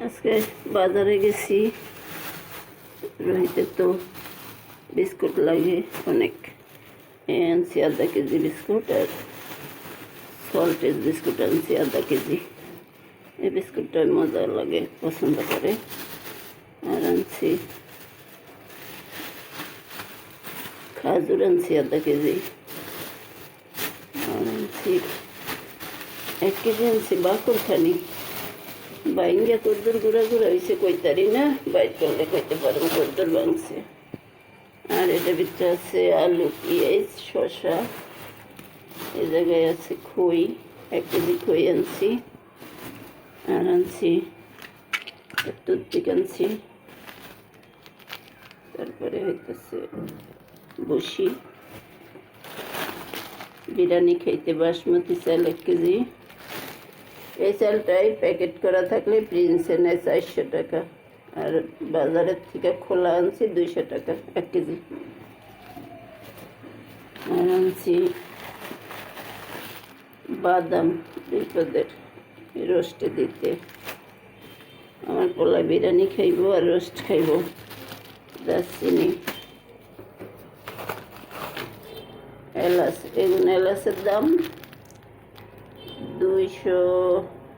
আজকে বাজারে গেছি রোহিতের তো বিস্কুট লাগে অনেক এই আনছি আধা কেজি বিস্কুট আর সল্টের বিস্কুট আনছি আধা কেজি এই বিস্কুটটা মজা লাগে পছন্দ করে আর আনছি খাজুর আনছি আধা কেজি আর আনছি এক কেজি আনছি বাকুর খানি বাইঙ্গা কদ্দুর গুঁড়া গুঁড়া হয়েছে কইতারি না বাইর করলে কইতে পারব কদ্দুর ভাঙছে আর এটা ভিতরে আছে আলু পেঁয়াজ শসা এই জায়গায় আছে খই এক কেজি খই আনছি আর আনছি টুথপিক আনছি তারপরে হইতেছে বসি বিরিয়ানি খাইতে বাসমতি চাল এক কেজি এই চালটাই প্যাকেট করা থাকলে প্রিন্সে নেয় চারশো টাকা। আর বাজারের থেকে খোলা আনছি দুইশো টাকা, এক কেজি। আর আনছি বাদাম দুই পদের রোস্টে দিতে। আমার পোলা বিরিয়ানি খাইবো আর রোস্ট খাইবো, দারচিনি। এলাচ এগুলো এলাচের দাম দুইশো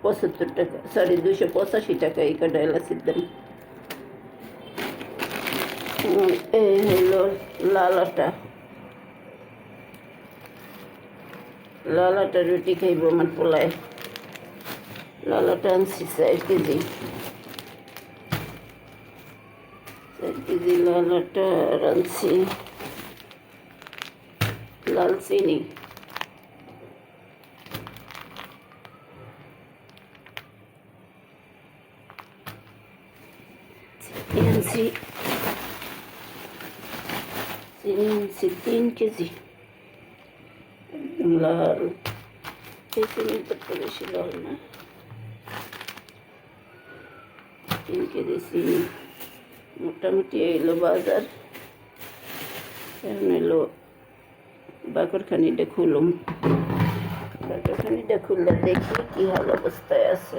পঁচাত্তর টাকা সরি দুইশো পঁচাশি টাকা এই কটা এলাচের দাম এই হলো লাল আটা লাল আটা রুটি খাইব আমার পোলায়। লাল আটা আনছি চার কেজি। চার কেজি লাল আটা আনছি লাল চিনি। চিনি আনছি চিনি আনছি তিন কেজি একদম লাল এই চিনিটা তো বেশি লাল না তিন কেজি চিনি মোটামুটি এলো বাজার এখন এলো বাকরখানিটা খুলুম বাকরখানিটা খুললে দেখি কি হাল অবস্থায় আছে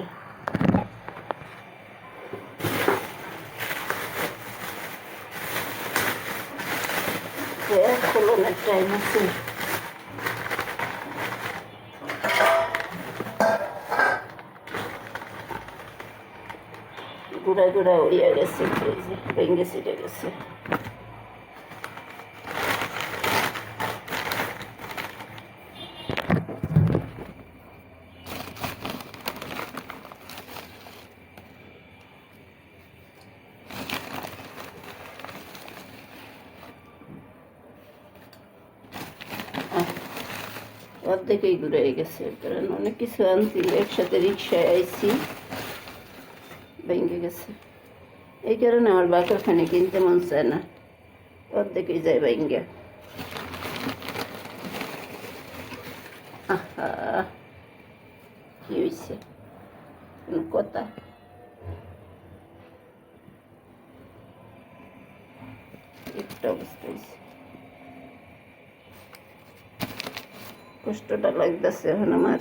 খোলনের টাইম আছে। গুড়া গুড়া উড়িয়া গেছে ভেঙে ছিটে গেছে। অর্ধেকই ঘুরে গেছে, কারণ অনেক কিছু আনছিল একসাথে রিক্সায় আইছি, ভেঙে গেছে। এই কারণে আমার বাকরখানে কিনতে মন চায় না, অর্ধেকই যায় ভেঙে। আহা, কি হয়েছে কথা? একটা অবস্থা হয়েছে কষ্টটা লাগতেছে এখন আমার।